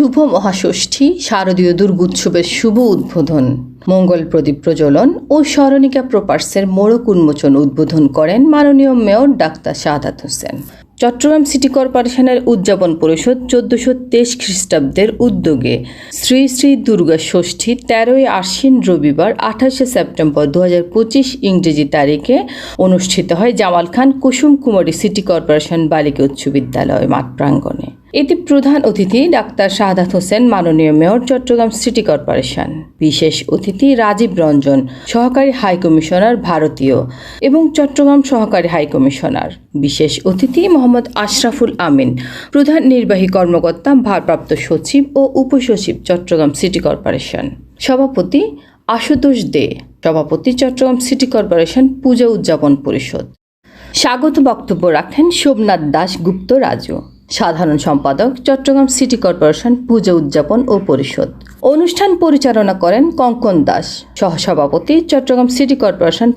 শুভ মহাষষ্ঠী, শারদীয় দুর্গোৎসবের শুভ উদ্বোধন। মঙ্গল প্রদীপ প্রজ্বলন ও স্মরণিকা প্রপার্সের মোড়ক উন্মোচন উদ্বোধন করেন মাননীয় mayor doctor Shahadat Hossain. Chattogram city কর্পোরেশনের উদযাপন পরিষদ চোদ্দশো তেইশ খ্রিস্টাব্দের উদ্যোগে শ্রী শ্রী দুর্গা ষষ্ঠী তেরোই আশ্বিন রবিবার, আঠাশে সেপ্টেম্বর দু পঁচিশ ইংরেজি তারিখে অনুষ্ঠিত হয় জামাল খান কুসুম কুমারী সিটি কর্পোরেশন বালিকা উচ্চ বিদ্যালয় মাঠ প্রাঙ্গণে। এতে প্রধান অতিথি ডাক্তার শাহাদাত হোসেন, মাননীয় মেয়র চট্টগ্রাম সিটি কর্পোরেশন। বিশেষ অতিথি রাজীব রঞ্জন, সহকারী হাই কমিশনার ভারতীয় এবং চট্টগ্রাম সহকারী হাই কমিশনার। বিশেষ অতিথি মোহাম্মদ আশরাফুল আমিন, প্রধান নির্বাহী কর্মকর্তা, ভারপ্রাপ্ত সচিব ও উপসচিব চট্টগ্রাম সিটি কর্পোরেশন। সভাপতি আশুতোষ দে, সভাপতি চট্টগ্রাম সিটি কর্পোরেশন পূজা উদযাপন পরিষদ। স্বাগত বক্তব্য রাখেন সোমনাথ দাস গুপ্ত রাজু। সাধারণ সম্পাদক, চট্টগ্রাম সিটি কর্পোরেশন পূজা উদযাপন ও পরিষদ। অনুষ্ঠান পরিচালনা করেন কঙ্কন দাস। সহসভাপতি, চট্টগ্রাম সিটি কর্পোরেশন